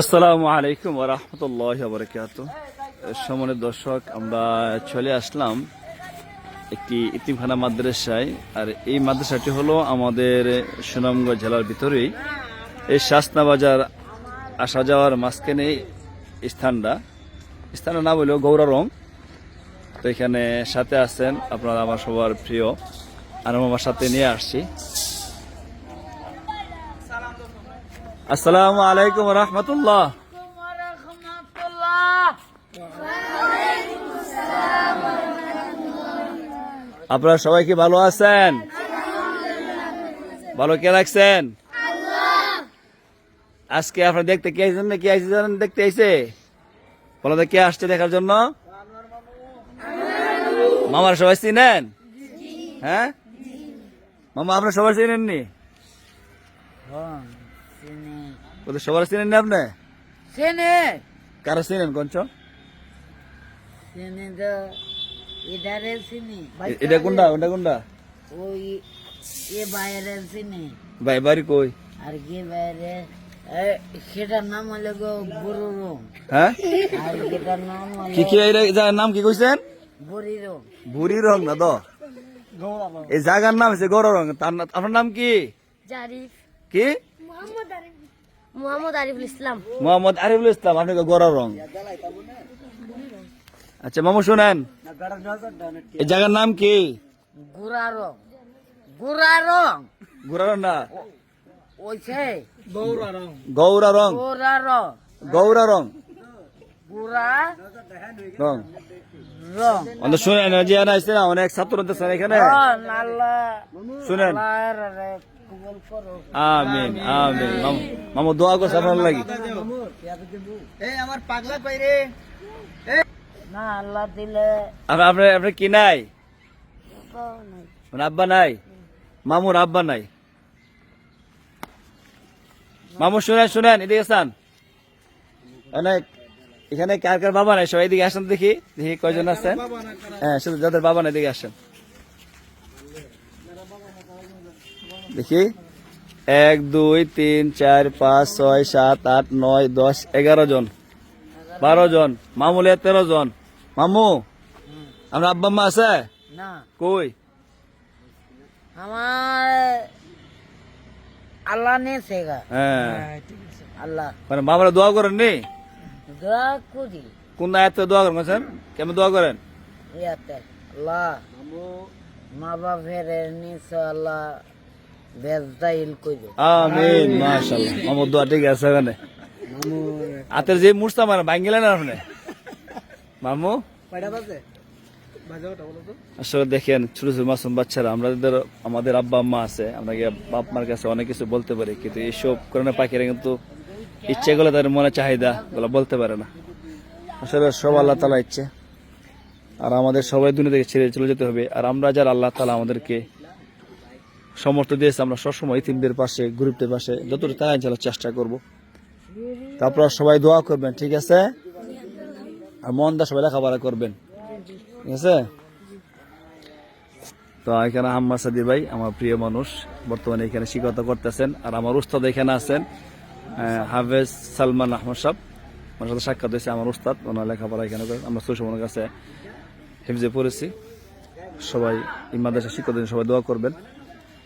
আসসালামু আলাইকুম রহমতুল্লাহ বরকাত সমানের দর্শক, আমরা চলে আসলাম একটি ইতিমখানা মাদ্রাসায়, আর এই মাদ্রাসাটি হলো আমাদের সুনামগঞ্জ জেলার ভিতরেই। এই শাসনা বাজার আসা যাওয়ার মাঝখানে স্থানটা। স্থানের নাম হলো গৌরারং তো এখানে সাথে আছেন আপনারা আমার সবার প্রিয়, আর আমার সাথে নিয়ে আসছি। আসসালামু আলাইকুম রহমতুল্লাহ। আপনারা সবাই কি ভালো আছেন? ভালো কে রাখছেন? আজকে আপনারা দেখতে কে আইছেন না কে আইছে জানেন? দেখতে আইছে? বলো কে আসছে দেখার জন্য? মামার সবাই চিনেন? হ্যাঁ? মামা, আপনার সবাই চিনেননি? সবার চিনেন না আপনি? সেনে কারও চিনেন কঞ্চ সেনে তো এটারে চিনি এ- এটা কোনটা? ওটা কোনটা? ওই এ বাইরে চিনি। ভাই বাড়ি কই? আর কি বাইরে সেটার নাম হলো গো বুড়ো রুম হ্যাঁ? আর নাম কি কি এই নাম কি কইছেন? বুড়ি রুম বুড়ি রং না তো এই জায়গার নাম হচ্ছে গৌর রং তার আপনার নাম কি? জারিফ। কি? মোহাম্মদ আরিফুল ইসলাম। মোহাম্মদ আরিফুল ইসলাম আপনি গৌর রং। আচ্ছা মামু শুনেন। এই জায়গার নাম কি? গুড়া রং। গুড়া রং। গৌরা না? ওইছে। গৌরা রং। গুড়া রং। গৌরা রং। গুড়া রং। রং। অনেক শুনেন যে না? অনেক ছাত্র এখানে। শুনেন। আমিন আমিন। মামু মামু দোয়া করছে আপনার লাগি। না আল্লাহ দিলে। আপনার আপনার কি নাই? মানে আব্বা নাই? মামুর আব্বা নাই? মামু শুনেন শুনেন এদিকে আসান। অনেক এখানে কার কার বাবা নাই? সবাই এদিকে আসেন দেখি। দেখি কয়জন আছেন? হ্যাঁ শুধু যাদের বাবা নাই এদিকে আসেন। দেখি। এক দুই তিন চার পাঁচ ছয় সাত আট নয় দশ এগারো জন। বারো জন। মামুলে তেরো জন। মামু আমরা আব্বা মা আছে? না। কই? আমার আল্লাহ নিয়েছে গা। হ্যাঁ। আল্লাহ। মানে মামারা দোয়া করেন নি দোয়া করি। কোন আয়াতে দোয়া করেন স্যার কেমন দোয়া করেন? ইয়াতে। আল্লাহ। মা বাপের নিশ্চয় আল্লাহ। আমিন মাশাআল্লাহ। মামুর দোয়া ঠিক আছে এখানে। আতের যে ভাঙ্গিলেন আপনি? মামু? আসলে দেখেন ছোট ছোট মাসুম বাচ্চারা আমাদের আমাদের আব্বা আম্মা আছে আমরা গিয়ে বাপ মার কাছে অনেক কিছু বলতে পারি কিন্তু এইসব করোনা পাখিরা কিন্তু ইচ্ছে গুলো তাদের মনে চাহিদা গুলো বলতে পারে না। আসলে সব আল্লাহ তালা ইচ্ছে। আর আমাদের সবাই দুনিয়া থেকে ছেড়ে চলে যেতে হবে আর আমরা যারা আল্লাহ তালা আমাদেরকে সমর্থ দিয়েছে আমরা সবসময় ইতিমদের পাশে গ্রুপদের পাশে। যতটা তাই চলার চেষ্টা করব। তারপর সবাই দোয়া করবেন, ঠিক আছে? আর মন দা সবাই লেখাপড়া করবেন, ঠিক আছে? তো এখানে আম্মা সাদি ভাই, আমার প্রিয় মানুষ, বর্তমানে এখানে শিক্ষকতা করতেছেন। আর আমার উস্তাদ এখানে আছেন হাফেজ সালমান আহমদ সাহ ওনার সাথে সাক্ষাৎ হয়েছে আমার উস্তাদ, ওনার লেখাপড়া এখানে আমরা সুষমনের কাছে হেফজে পড়েছি। সবাই এই মাদ্রাসা শিক্ষকদের সবাই দোয়া করবেন।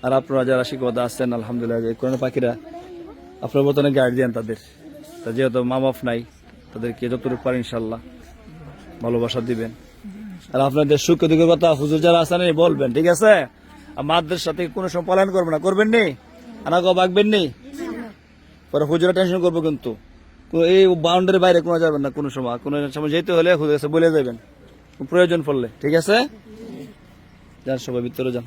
আর আপনারা যারা শিক্ষকতা আছেন আলহামদুলিল্লাহ, এই কোরআন পাখিরা আপনার বর্তমানে গার্ডিয়ান তাদের। তা যেহেতু মা বাপ নাই, তাদেরকে যতটুকু পারেন ইনশাল্লাহ ভালোবাসা দিবেন। আর আপনাদের সুখ দুঃখের কথা হুজুর যারা আছেন বলবেন, ঠিক আছে? আর মাদের সাথে কোনো সময় পলায়ন করবেন না, করবেন নি? আনাগো বাগবেন নি? পরে হুজুরা টেনশন করব কিন্তু। এই বাউন্ডারি বাইরে কোনো যাবেন না, কোনো সময়। কোনো সময় যেতে হলে হুজুর কাছে বলে যাবেন। প্রয়োজন পড়লে, ঠিক আছে? যান সবাই, ভিতরে যান।